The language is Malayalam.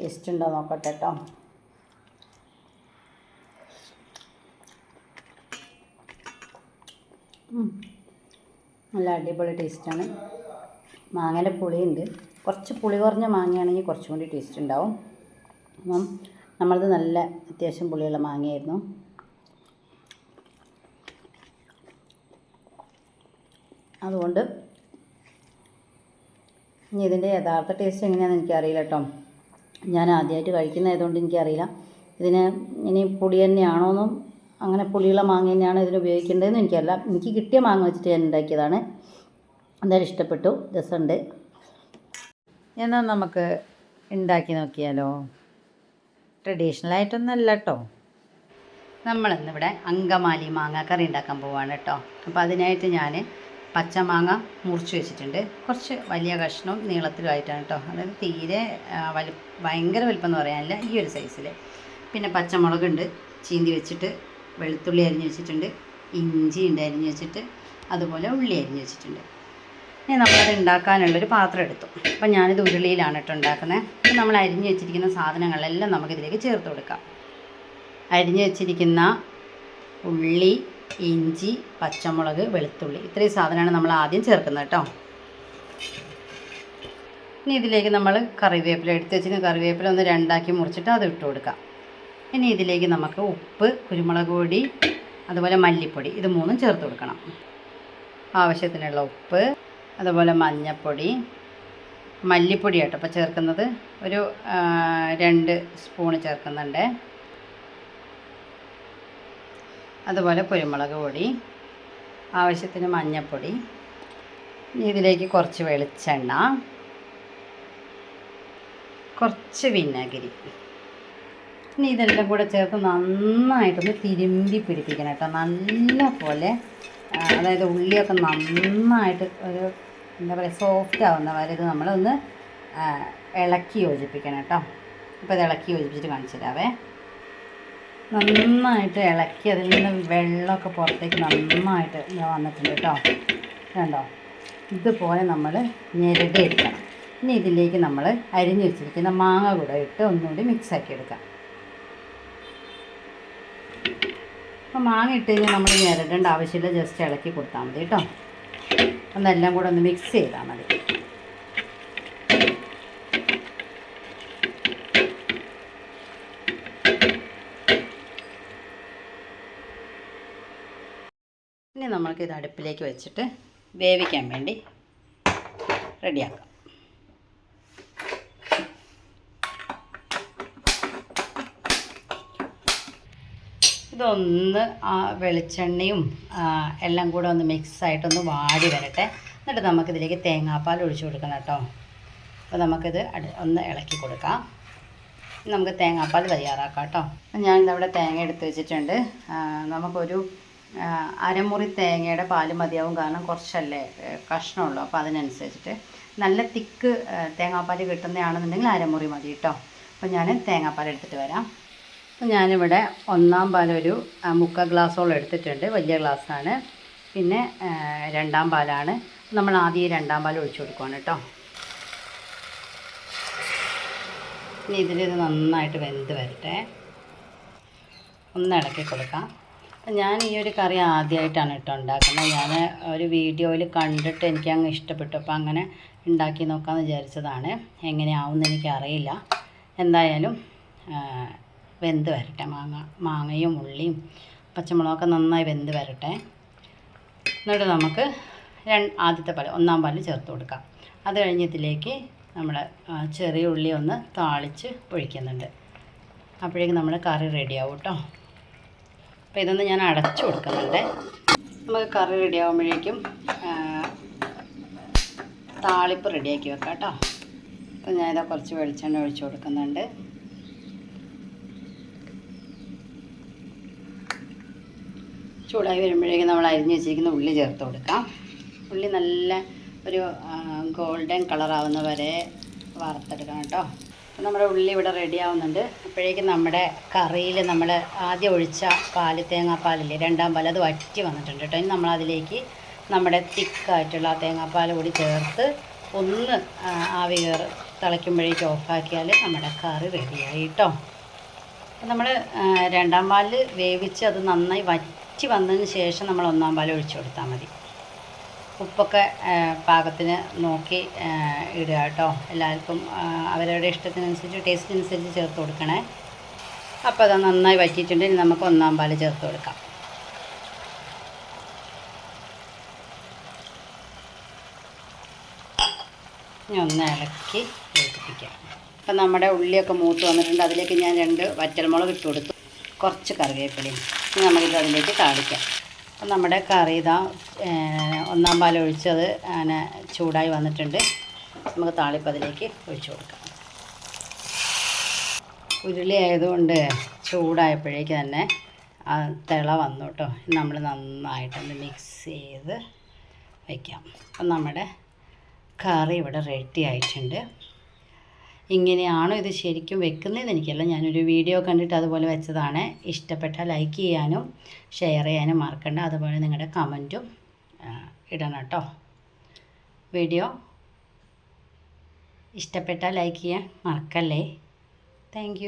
ടേസ്റ്റ് ഉണ്ടോ നോക്കട്ടെ കേട്ടോ. നല്ല അടിപൊളി ടേസ്റ്റാണ് മാങ്ങയുടെ പുളിയുണ്ട്. കുറച്ച് പുളി കുറഞ്ഞ മാങ്ങയാണെങ്കിൽ കുറച്ചും കൂടി ടേസ്റ്റ് ഉണ്ടാവും. അപ്പം നമ്മളത് നല്ല അത്യാവശ്യം പുളിയുള്ള മാങ്ങയായിരുന്നു. അതുകൊണ്ട് ഇനി ഇതിന്റെ യഥാർത്ഥ ടേസ്റ്റ് എങ്ങനെയാണെന്ന് എനിക്കറിയില്ല കേട്ടോ ഞാൻ ആദ്യമായിട്ട് കഴിക്കുന്നതായതുകൊണ്ട് എനിക്കറിയില്ല. ഇതിന് ഇനി പുളി തന്നെയാണോന്നും അങ്ങനെ പുളിയുള്ള മാങ്ങ തന്നെയാണോ ഇതിന് ഉപയോഗിക്കേണ്ടതെന്ന് എനിക്കറിയില്ല. എനിക്ക് കിട്ടിയ മാങ്ങ വെച്ചിട്ട് ഞാൻ ഉണ്ടാക്കിയതാണ്. എന്തായാലും ഇഷ്ടപ്പെട്ടു. രസമുണ്ട്. എന്നാൽ നമുക്ക് ഉണ്ടാക്കി നോക്കിയാലോ? ട്രഡീഷണൽ ആയിട്ടൊന്നല്ല കേട്ടോ. നമ്മളിന്നിവിടെ അങ്കമാലി മാങ്ങ കറി ഉണ്ടാക്കാൻ പോവാണ് കേട്ടോ. അപ്പോൾ അതിനായിട്ട് ഞാൻ പച്ചമാങ്ങ മുറിച്ച് വെച്ചിട്ടുണ്ട്. കുറച്ച് വലിയ കഷ്ണവും നീളത്തിലുമായിട്ടാണ് കേട്ടോ അതായത് തീരെ വലു ഭയങ്കര വലിപ്പം എന്ന് പറയാനില്ല. ഈ ഒരു സൈസിൽ പിന്നെ പച്ചമുളകുണ്ട്. ചീന്തി വെച്ചിട്ട് വെളുത്തുള്ളി അരിഞ്ഞ് വെച്ചിട്ടുണ്ട്. ഇഞ്ചി ഉണ്ട് അരിഞ്ഞ് വെച്ചിട്ട്. അതുപോലെ ഉള്ളി അരിഞ്ഞ് വെച്ചിട്ടുണ്ട്. ഇനി നമ്മളത് ഉണ്ടാക്കാനുള്ളൊരു പാത്രം എടുത്തു. അപ്പം ഞാനിത് ഉരുളിയിലാണ് കേട്ടോ ഉണ്ടാക്കുന്നത് അപ്പം നമ്മൾ അരിഞ്ഞ് വെച്ചിരിക്കുന്ന സാധനങ്ങളെല്ലാം നമുക്കിതിലേക്ക് ചേർത്ത് കൊടുക്കാം. അരിഞ്ഞ് വെച്ചിരിക്കുന്ന ഉള്ളി ഇഞ്ചി പച്ചമുളക് വെളുത്തുള്ളി. ഇത്രയും സാധനമാണ് നമ്മൾ ആദ്യം ചേർക്കുന്നത് കേട്ടോ. ഇനി ഇതിലേക്ക് നമ്മൾ കറിവേപ്പില എടുത്ത് വെച്ചിന് കറിവേപ്പില ഒന്ന് രണ്ടാക്കി മുറിച്ചിട്ട് അത് ഇട്ട് കൊടുക്കാം. ഇനി ഇതിലേക്ക് നമുക്ക് ഉപ്പ് കുരുമുളക് പൊടി അതുപോലെ മല്ലിപ്പൊടി ഇത് മൂന്നും ചേർത്ത് കൊടുക്കണം. ആവശ്യത്തിനുള്ള ഉപ്പ് അതുപോലെ മഞ്ഞൾപ്പൊടി മല്ലിപ്പൊടി കേട്ടോ അപ്പോൾ ചേർക്കുന്നത്. ഒരു രണ്ട് സ്പൂണ് ചേർക്കുന്നുണ്ട്. അതുപോലെ കുരുമുളക് പൊടി ആവശ്യത്തിന് മഞ്ഞൾപ്പൊടി ഇതിലേക്ക് കുറച്ച് വെളിച്ചെണ്ണ കുറച്ച് വിനാഗിരി. ഇനി ഇതെല്ലാം കൂടെ ചേർത്ത് നന്നായിട്ടൊന്ന് തിരുമ്പി പിടിപ്പിക്കണം കേട്ടോ. നല്ല പോലെ അതായത് ഉള്ളിയൊക്കെ നന്നായിട്ട് ഒരു എന്താ പറയുക സോഫ്റ്റ് ആവുന്ന വരെ ഇത് നമ്മളൊന്ന് ഇളക്കി യോജിപ്പിക്കണം കേട്ടോ. അപ്പോൾ ഇത് ഇളക്കി യോജിപ്പിച്ചിട്ട് കാണിച്ചു തരാവേ നന്നായിട്ട് ഇളക്കി അതിൽ നിന്ന് വെള്ളമൊക്കെ പുറത്തേക്ക് നന്നായിട്ട് വന്നിട്ടുണ്ട് കേട്ടോ. കണ്ടോ? ഇതുപോലെ നമ്മൾ ഞെരടി എടുക്കണം ഇനി ഇതിലേക്ക് നമ്മൾ അരിഞ്ഞു വെച്ചിരിക്കുന്ന മാങ്ങ കൂടെ ഇട്ട് ഒന്നുകൂടി മിക്സാക്കി എടുക്കാം. അപ്പോൾ മാങ്ങ ഇട്ട് കഴിഞ്ഞാൽ നമ്മൾ ഞെരടേണ്ട ആവശ്യമില്ല. ജസ്റ്റ് ഇളക്കി കൊടുത്താൽ മതി കേട്ടോ. ഒന്നെല്ലാം കൂടെ ഒന്ന് മിക്സ് ചെയ്താൽ മതി. ഇനി നമ്മൾക്ക് ഇത് അടുപ്പിലേക്ക് വെച്ചിട്ട് വേവിക്കാൻ വേണ്ടി റെഡിയാക്കാം. ഇതൊന്ന് വെളിച്ചെണ്ണയും എല്ലാം കൂടെ ഒന്ന് മിക്സായിട്ടൊന്ന് വാടി വരട്ടെ. എന്നിട്ട് നമുക്കിതിലേക്ക് തേങ്ങാപ്പാൽ ഒഴിച്ചു കൊടുക്കണം കേട്ടോ. അപ്പോൾ നമുക്കിത് ഒന്ന് ഇളക്കി കൊടുക്കാം. നമുക്ക് തേങ്ങാപ്പാൽ തയ്യാറാക്കാം കേട്ടോ. ഞാനിതവിടെ തേങ്ങ എടുത്ത് വെച്ചിട്ടുണ്ട്. നമുക്കൊരു അരമുറി തേങ്ങയുടെ പാൽ മതിയാവും കാരണം കുറച്ചല്ലേ കഷ്ണമുള്ളൂ. അപ്പോൾ അതിനനുസരിച്ചിട്ട് നല്ല തിക്ക് തേങ്ങാപ്പാൽ കിട്ടുന്നതാണെന്നുണ്ടെങ്കിൽ അരമുറി മതി കേട്ടോ. അപ്പോൾ ഞാൻ തേങ്ങാപ്പാൽ എടുത്തിട്ട് വരാം. അപ്പോൾ ഞാനിവിടെ ഒന്നാം പാലൊരു മുക്ക ഗ്ലാസോളം എടുത്തിട്ടുണ്ട്. വലിയ ഗ്ലാസ്സാണ്. പിന്നെ രണ്ടാം പാലാണ്. നമ്മൾ ആദ്യം രണ്ടാം പാൽ ഒഴിച്ചു കൊടുക്കുവാണ് കേട്ടോ. ഇനി ഇതിലിത് നന്നായിട്ട് വെന്ത് വരട്ടെ. ഒന്ന് ഇളക്കി കൊടുക്കാം. ഞാൻ ഈ ഒരു കറി ആദ്യമായിട്ടാണ് കേട്ടോ ഉണ്ടാക്കുന്നത്. ഞാൻ ഒരു വീഡിയോയിൽ കണ്ടിട്ട് എനിക്ക് അങ്ങ് ഇഷ്ടപ്പെട്ടു. അപ്പോൾ അങ്ങനെ ഉണ്ടാക്കി നോക്കാമെന്ന് വിചാരിച്ചതാണ്. എങ്ങനെയാവുമെന്ന് എനിക്കറിയില്ല. എന്തായാലും വെന്ത് വരട്ടെ. മാങ്ങ മാങ്ങയും ഉള്ളിയും പച്ചമുളകൊക്കെ നന്നായി വെന്ത് വരട്ടെ. എന്നിട്ട് നമുക്ക് രണ്ട് ആദ്യത്തെ പാൽ ഒന്നാം പാൽ ചേർത്ത് കൊടുക്കാം. അത് കഴിഞ്ഞ് നമ്മൾ ചെറിയ ഉള്ളി ഒന്ന് താളിച്ച് ഒഴിക്കുന്നുണ്ട്. അപ്പോഴേക്കും നമ്മുടെ കറി റെഡിയാവും കേട്ടോ. അപ്പോൾ ഇതൊന്ന് ഞാൻ അടച്ചു കൊടുക്കുന്നുണ്ട്. നമുക്ക് കറി റെഡി ആകുമ്പോഴേക്കും താളിപ്പ് റെഡിയാക്കി വെക്കാം കേട്ടോ. അപ്പോൾ ഞാനിതാ കുറച്ച് വെളിച്ചെണ്ണ ഒഴിച്ചു കൊടുക്കുന്നുണ്ട്. ചൂടായി വരുമ്പോഴേക്കും നമ്മൾ അരിഞ്ഞ് വെച്ചിരിക്കുന്ന ഉള്ളി ചേർത്ത് കൊടുക്കാം. ഉള്ളി നല്ല ഒരു ഗോൾഡൻ കളറാവുന്ന വരെ വറുത്തെടുക്കണം കേട്ടോ. അപ്പോൾ നമ്മുടെ ഉള്ളി ഇവിടെ റെഡി ആവുന്നുണ്ട്. അപ്പോഴേക്കും നമ്മുടെ കറിയിൽ നമ്മൾ ആദ്യം ഒഴിച്ച പാൽ തേങ്ങാപ്പാലില്ലേ രണ്ടാം പാൽ അത് വറ്റി വന്നിട്ടുണ്ട് കേട്ടോ. ഇനി നമ്മളതിലേക്ക് നമ്മുടെ തിക്കായിട്ടുള്ള തേങ്ങാപ്പാൽ കൂടി ചേർത്ത് ഒന്ന് ആവി കയറി തിളയ്ക്കുമ്പോഴേക്ക് ഓഫാക്കിയാൽ നമ്മുടെ കറി റെഡിയായി കേട്ടോ. നമ്മൾ രണ്ടാം പാലിൽ വേവിച്ച് അത് നന്നായി വറ്റി വന്നതിന് ശേഷം നമ്മൾ ഒന്നാം പാൽ ഒഴിച്ചു കൊടുത്താൽ മതി. ഉപ്പൊക്കെ പാകത്തിന് നോക്കി ഇടുക കേട്ടോ. എല്ലാവർക്കും അവരവരുടെ ഇഷ്ടത്തിനനുസരിച്ച് ടേസ്റ്റിനനുസരിച്ച് ചേർത്ത് കൊടുക്കണേ. അപ്പോൾ അത് നന്നായി വറ്റിയിട്ടുണ്ടെങ്കിൽ നമുക്ക് ഒന്നാം പാൽ ചേർത്ത് കൊടുക്കാം. ഇനി ഒന്ന് ഇളക്കി യോജിപ്പിക്കാം. അപ്പം നമ്മുടെ ഉള്ളിയൊക്കെ മൂത്ത് വന്നിട്ടുണ്ട്. അതിലേക്ക് ഞാൻ രണ്ട് വറ്റൽമുളക് ഇട്ട് കൊടുത്തു. കുറച്ച് കറിവേപ്പിലയും. ഇനി നമുക്കിത് അതിലേക്ക് താളിക്കാം. അപ്പം നമ്മുടെ കറി ഇതാ ഒന്നാം പാൽ ഒഴിച്ചത് അങ്ങനെ ചൂടായി വന്നിട്ടുണ്ട്. നമുക്ക് താളിപ്പതിലേക്ക് ഒഴിച്ചു കൊടുക്കാം. ഉരുളി ആയതുകൊണ്ട് ചൂടായപ്പോഴേക്ക് തന്നെ ആ തിള വന്നു കേട്ടോ. നമ്മൾ നന്നായിട്ടൊന്ന് മിക്സ് ചെയ്ത് വയ്ക്കാം അപ്പം നമ്മുടെ കറി ഇവിടെ റെഡി ആയിട്ടുണ്ട്. ഇങ്ങനെയാണോ ഇത് ശരിക്കും വെക്കുന്നതെന്ന് എനിക്കല്ല ഞാനൊരു വീഡിയോ കണ്ടിട്ട് അതുപോലെ വെച്ചതാണ്. ഇഷ്ടപ്പെട്ട ലൈക്ക് ചെയ്യാനും ഷെയർ ചെയ്യാനും മറക്കണ്ട. അതുപോലെ നിങ്ങളുടെ കമന്റും ഇടണം കേട്ടോ. വീഡിയോ ഇഷ്ടപ്പെട്ടാൽ ലൈക്ക് ചെയ്യാൻ മറക്കല്ലേ. താങ്ക്